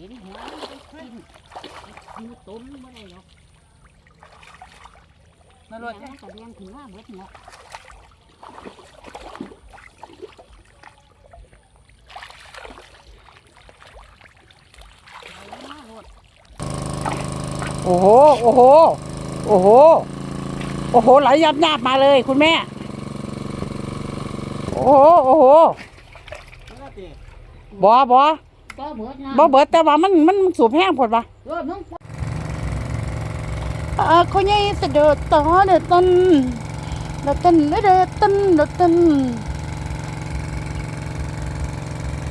เห็นหัวมันไปกินกินต้มไม่ได้หรอกนรรถถมันกระเดียงถึงว่าเบิดหมดเอามารถโอ้โห โอ้โห โอ้โห โอ้โห ไหลยับยับมาเลยคุณแม่ โอ้โห โอ้โหบอบอ ก็เบิดนะบอเบิดแต่ว่ามันมันสูบแห้งผดปะเออมึงอ่าเขาใหญ่เสด็จต่อเดือดตันเดือดตันเดือดตันเดือดตัน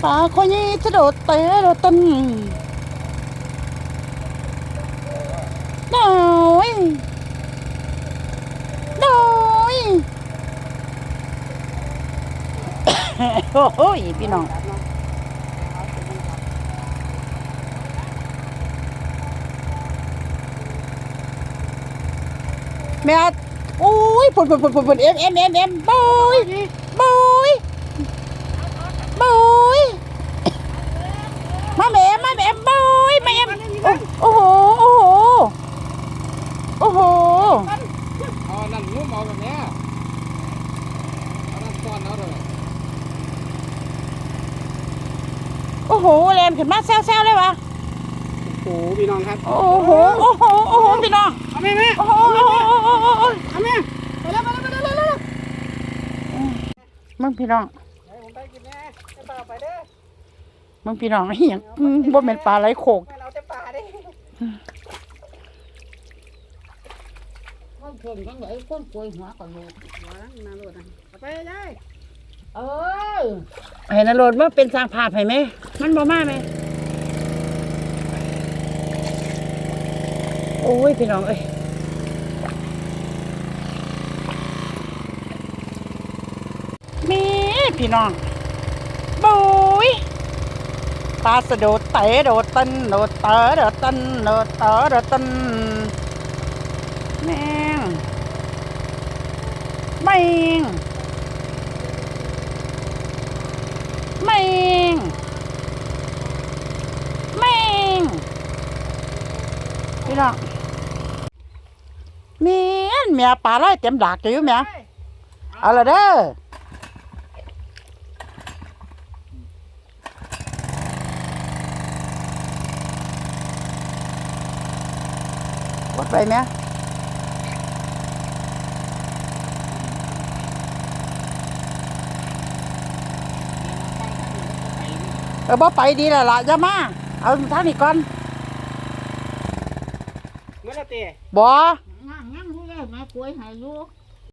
ป่าเขาใหญ่เสด็จเตะเดือดตันน้อยน้อยโอ้โหพี่น้อง แม่โอ้ยผุดผุดผุดผุดผุดเอ็มเอ็มเอ็มเอ็มบอยบอยบอยมาแม่มาแม่บอยมาเอ็มโอ้โหโอ้โหโอ้โหเอานั่นงุ้มเอาแบบเนี้ยเอานั่นก้อนเอาเลยโอ้โหแรมขึ้นมาแซวๆเลยวะโอ้โหพี่น้องครับโอ้โหโอ้โหโอ้โหพี่น้องเอาแม่แม่โอ้โหโอ้โหโอ้โหโอ้โห เอาแม่ไปแล้วไปแล้วไปแล้วไปแล้ว มึงพี่น้องให้ผมไปกินแม่จะป่าไปเด้อมึงพี่น้องไอ้หยังอืมบ่เป็นปลาไหลโขกไปเราจะป่าเด้คนเพิ่นจังเลยคนป่วยหัวก็รู้หัวนั่นนาโรดนะเอาไปเลยเออให้นรดว่าเป็นสร้างภาพให้ไหมมันบ่มาไหมโอ้ยพี่น้องเอ้ยมี พี่น้องบุยปลาสะโดดเตะโดดตันโดดเตะโดดตันโดดเตะโดดตันแม่งไม่งแมงแมงพี่น้องเมียนเมียปลาไหลเต็มดากอยู่เมียเอาละเด้อ กดไปเมียเออบ่ไปดีแล้วล่ะอย่ามาเอาทางนี้ก่อนเมื่อไรเตะบ่ นั่งนั่งรู้แล้วแม่ป่วยหายอยู่